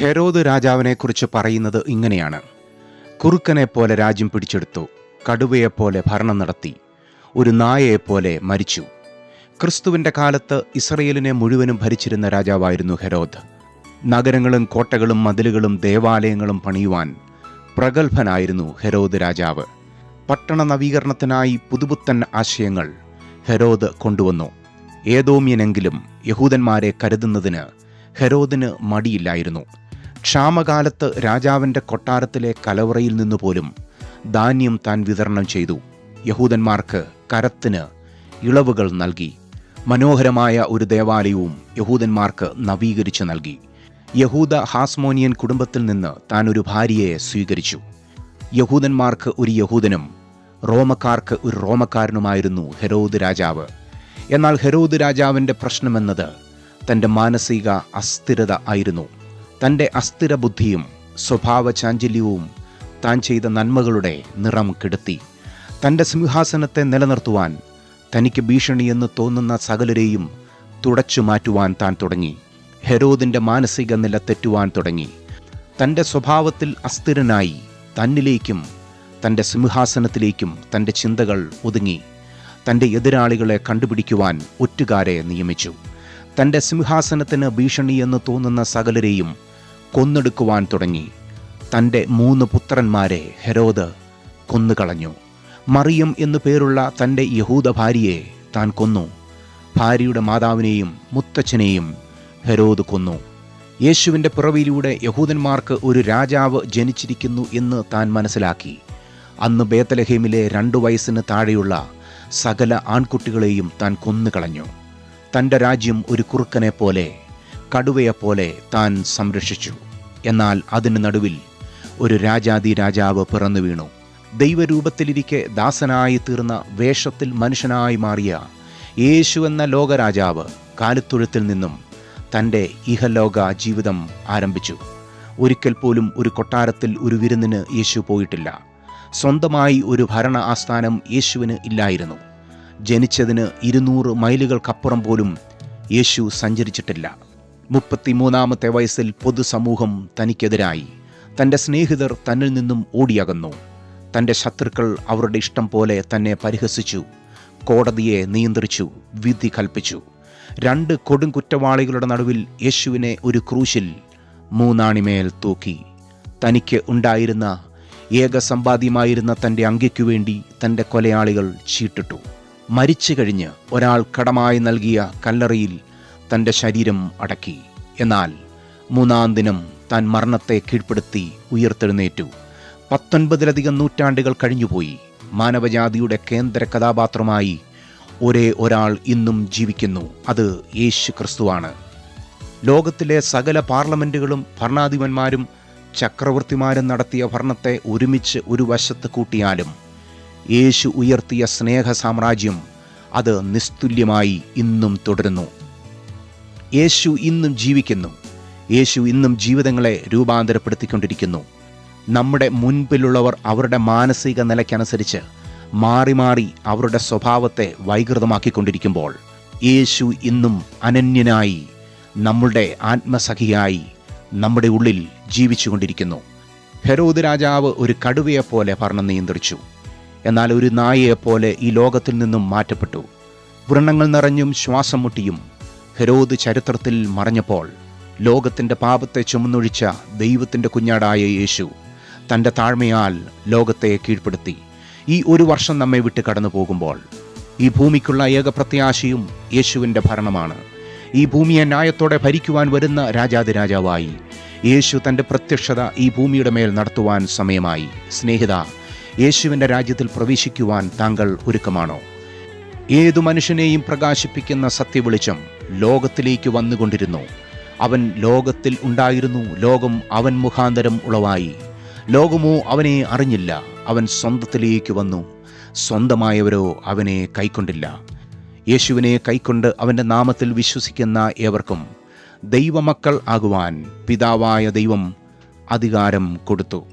Herod രാജാവിനെക്കുറിച്ച് പറയുന്നത് ഇങ്ങനെയാണ്. കുറുക്കനെ പോലെ രാജ്യം പിടിച്ചെടുത്തു കടുവയെപ്പോലെ ഭരണം നടത്തി ഒരു നായയെപ്പോലെ മരിച്ചു. ക്രിസ്തുവിന്റെ കാലത്ത് ഇസ്രയേലിനെ മുഴുവനും ഭരിച്ചിരുന്ന രാജാവായിരുന്നു ഹെരോദ്. നഗരങ്ങളും കോട്ടകളും മതിലുകളും ദേവാലയങ്ങളും പണിയുവാൻ പ്രഗത്ഭനായിരുന്നു ഹെരോദ് രാജാവ്. പട്ടണ നവീകരണത്തിനായി പുതുപുത്തൻ ആശയങ്ങൾ ഹെരോദ് കൊണ്ടുവന്നു. ഏതോമ്യനെങ്കിലും യഹൂദന്മാരെ കരുതുന്നതിന് ഹെരോദിന് മടിയില്ലായിരുന്നു. ക്ഷാമകാലത്ത് രാജാവിന്റെ കൊട്ടാരത്തിലെ കലവറയിൽ നിന്ന് പോലും ധാന്യം താൻ വിതരണം ചെയ്തു. യഹൂദന്മാർക്ക് കരത്തിന് ഇളവുകൾ നൽകി. മനോഹരമായ ഒരു ദേവാലയവും യഹൂദന്മാർക്ക് നവീകരിച്ചു നൽകി. യഹൂദ ഹാസ്മോനിയൻ കുടുംബത്തിൽ നിന്ന് താൻ ഒരു ഭാര്യയെ സ്വീകരിച്ചു. യഹൂദന്മാർക്ക് ഒരു യഹൂദനും റോമക്കാർക്ക് ഒരു റോമക്കാരനുമായിരുന്നു ഹെരോദ് രാജാവ്. എന്നാൽ ഹെരോദ് രാജാവിന്റെ പ്രശ്നമെന്നത് തന്റെ മാനസിക അസ്ഥിരത ആയിരുന്നു. തന്റെ അസ്ഥിര ബുദ്ധിയും സ്വഭാവ ചാഞ്ചല്യവും താൻ ചെയ്ത നന്മകളുടെ നിറം കെടുത്തി. തന്റെ സിംഹാസനത്തെ നിലനിർത്തുവാൻ തനിക്ക് ഭീഷണിയെന്ന് തോന്നുന്ന സകലരെയും തുടച്ചു മാറ്റുവാൻ താൻ തുടങ്ങി. ഹെരോദിന്റെ മാനസിക നില തെറ്റുവാൻ തുടങ്ങി. തന്റെ സ്വഭാവത്തിൽ അസ്ഥിരനായി തന്നിലേക്കും തന്റെ സിംഹാസനത്തിലേക്കും തന്റെ ചിന്തകൾ ഒതുങ്ങി. തന്റെ എതിരാളികളെ കണ്ടുപിടിക്കുവാൻ ഒറ്റുകാരെ നിയമിച്ചു. തന്റെ സിംഹാസനത്തിന് ഭീഷണിയെന്ന് തോന്നുന്ന സകലരെയും കൊന്നെടുക്കുവാൻ തുടങ്ങി. തന്റെ മൂന്ന് പുത്രന്മാരെ ഹെരോദ് കൊന്നുകളഞ്ഞു. മറിയം എന്നു പേരുള്ള തന്റെ യഹൂദ ഭാര്യയെ താൻ കൊന്നു. ഭാര്യയുടെ മാതാവിനെയും മുത്തച്ഛനെയും ഹെരോദ് കൊന്നു. യേശുവിന്റെ പിറവിയിലൂടെ യഹൂദന്മാർക്ക് ഒരു രാജാവ് ജനിച്ചിരിക്കുന്നു എന്ന് താൻ മനസ്സിലാക്കി. അന്ന് ബേത്തലഹേമിലെ രണ്ടു വയസ്സിന് താഴെയുള്ള സകല ആൺകുട്ടികളെയും താൻ കൊന്നുകളഞ്ഞു. തന്റെ രാജ്യം ഒരു കുറുക്കനെ പോലെ കടുവയെപ്പോലെ താൻ സംരക്ഷിച്ചു. എന്നാൽ അതിന് നടുവിൽ ഒരു രാജാതി രാജാവ് പിറന്നു വീണു. ദൈവരൂപത്തിലിരിക്കെ ദാസനായി തീർന്ന വേഷത്തിൽ മനുഷ്യനായി മാറിയ യേശു എന്ന ലോകരാജാവ് കാലിത്തൊഴുത്തിൽ നിന്നും തന്റെ ഇഹലോക ജീവിതം ആരംഭിച്ചു. ഒരിക്കൽ പോലും ഒരു കൊട്ടാരത്തിൽ ഒരു വിരുന്നിന് യേശു പോയിട്ടില്ല. സ്വന്തമായി ഒരു ഭരണ ആസ്ഥാനം യേശുവിന് ഇല്ലായിരുന്നു. ജനിച്ചതിന് ഇരുന്നൂറ് മൈലുകൾക്കപ്പുറം പോലും യേശു സഞ്ചരിച്ചിട്ടില്ല. മുപ്പത്തിമൂന്നാമത്തെ വയസ്സിൽ പൊതുസമൂഹം തനിക്കെതിരായി. തന്റെ സ്നേഹിതർ തന്നിൽ നിന്നും ഓടിയകന്നു. തന്റെ ശത്രുക്കൾ അവരുടെ ഇഷ്ടം പോലെ തന്നെ പരിഹസിച്ചു. കോടതിയെ നിയന്ത്രിച്ചു വിധി കൽപ്പിച്ചു. രണ്ട് കൊടും കുറ്റവാളികളുടെ നടുവിൽ യേശുവിനെ ഒരു ക്രൂശിൽ മൂന്നാണിമേൽ തൂക്കി. തനിക്ക് ഉണ്ടായിരുന്ന ഏക സമ്പാദ്യമായിരുന്ന തന്റെ അങ്കയ്ക്കു വേണ്ടി തന്റെ കൊലയാളികൾ ചീട്ടിട്ടു. മരിച്ചു കഴിഞ്ഞ് ഒരാൾ കടമായി നൽകിയ കല്ലറയിൽ തന്റെ ശരീരം അടക്കി. എന്നാൽ മൂന്നാം ദിനം താൻ മരണത്തെ കീഴ്പ്പെടുത്തി ഉയർത്തെഴുന്നേറ്റു. പത്തൊൻപതിലധികം നൂറ്റാണ്ടുകൾ കഴിഞ്ഞുപോയി. മാനവജാതിയുടെ കേന്ദ്ര കഥാപാത്രമായി ഒരേ ഒരാൾ ഇന്നും ജീവിക്കുന്നു. അത് യേശു ക്രിസ്തുവാണ്. ലോകത്തിലെ സകല പാർലമെന്റുകളും ഭരണാധിപന്മാരും ചക്രവർത്തിമാരും നടത്തിയ ഭരണത്തെ ഒരുമിച്ച് ഒരു വശത്ത് കൂട്ടിയാലും യേശു ഉയർത്തിയ സ്നേഹ സാമ്രാജ്യം അത് നിസ്തുല്യമായി ഇന്നും തുടരുന്നു. യേശു ഇന്നും ജീവിക്കുന്നു. യേശു ഇന്നും ജീവിതങ്ങളെ രൂപാന്തരപ്പെടുത്തിക്കൊണ്ടിരിക്കുന്നു. നമ്മുടെ മുൻപിലുള്ളവർ അവരുടെ മാനസിക നിലയ്ക്കനുസരിച്ച് മാറി മാറി അവരുടെ സ്വഭാവത്തെ വൈകൃതമാക്കിക്കൊണ്ടിരിക്കുമ്പോൾ യേശു ഇന്നും അനന്യനായി നമ്മളുടെ ആത്മസഖിയായി നമ്മുടെ ഉള്ളിൽ ജീവിച്ചുകൊണ്ടിരിക്കുന്നു. ഹെരോദ് രാജാവ് ഒരു കടുവയെപ്പോലെ ഭരണം നിയന്ത്രിച്ചു. എന്നാൽ ഒരു നായയെപ്പോലെ ഈ ലോകത്തിൽ നിന്നും മാറ്റപ്പെട്ടു. വ്രണങ്ങൾ നിറഞ്ഞും ശ്വാസം മുട്ടിയും ഹെരോദ് ചരിത്രത്തിൽ മറഞ്ഞപ്പോൾ ലോകത്തിന്റെ പാപത്തെ ചുമന്നൊഴിച്ച ദൈവത്തിന്റെ കുഞ്ഞാടായ യേശു തന്റെ താഴ്മയാൽ ലോകത്തെ കീഴ്പ്പെടുത്തി. ഈ ഒരു വർഷം നമ്മെ വിട്ട് കടന്നു പോകുമ്പോൾ ഈ ഭൂമിക്കുള്ള ഏക പ്രത്യാശയും യേശുവിന്റെ ഭരണമാണ്. ഈ ഭൂമിയെ ന്യായത്തോടെ ഭരിക്കുവാൻ വരുന്ന രാജാതിരാജാവായി യേശു തന്റെ പ്രത്യക്ഷത ഈ ഭൂമിയുടെ മേൽ നടത്തുവാൻ സമയമായി. സ്നേഹിത യേശുവിന്റെ രാജ്യത്തിൽ പ്രവേശിക്കുവാൻ താങ്കൾ ഒരുക്കമാണോ? ഏതു മനുഷ്യനെയും പ്രകാശിപ്പിക്കുന്ന സത്യവെളിച്ചം ലോകത്തിലേക്ക് വന്നുകൊണ്ടിരുന്നു. അവൻ ലോകത്തിൽ ഉണ്ടായിരുന്നു. ലോകം അവൻ മുഖാന്തരം ഉളവായി. ലോകമോ അവനെ അറിഞ്ഞില്ല. അവൻ സ്വന്തത്തിലേക്ക് വന്നു. സ്വന്തമായവരോ അവനെ കൈക്കൊണ്ടില്ല. യേശുവിനെ കൈക്കൊണ്ട് അവന്റെ നാമത്തിൽ വിശ്വസിക്കുന്ന ഏവർക്കും ദൈവമക്കൾ ആകുവാൻ പിതാവായ ദൈവം അധികാരം കൊടുത്തു.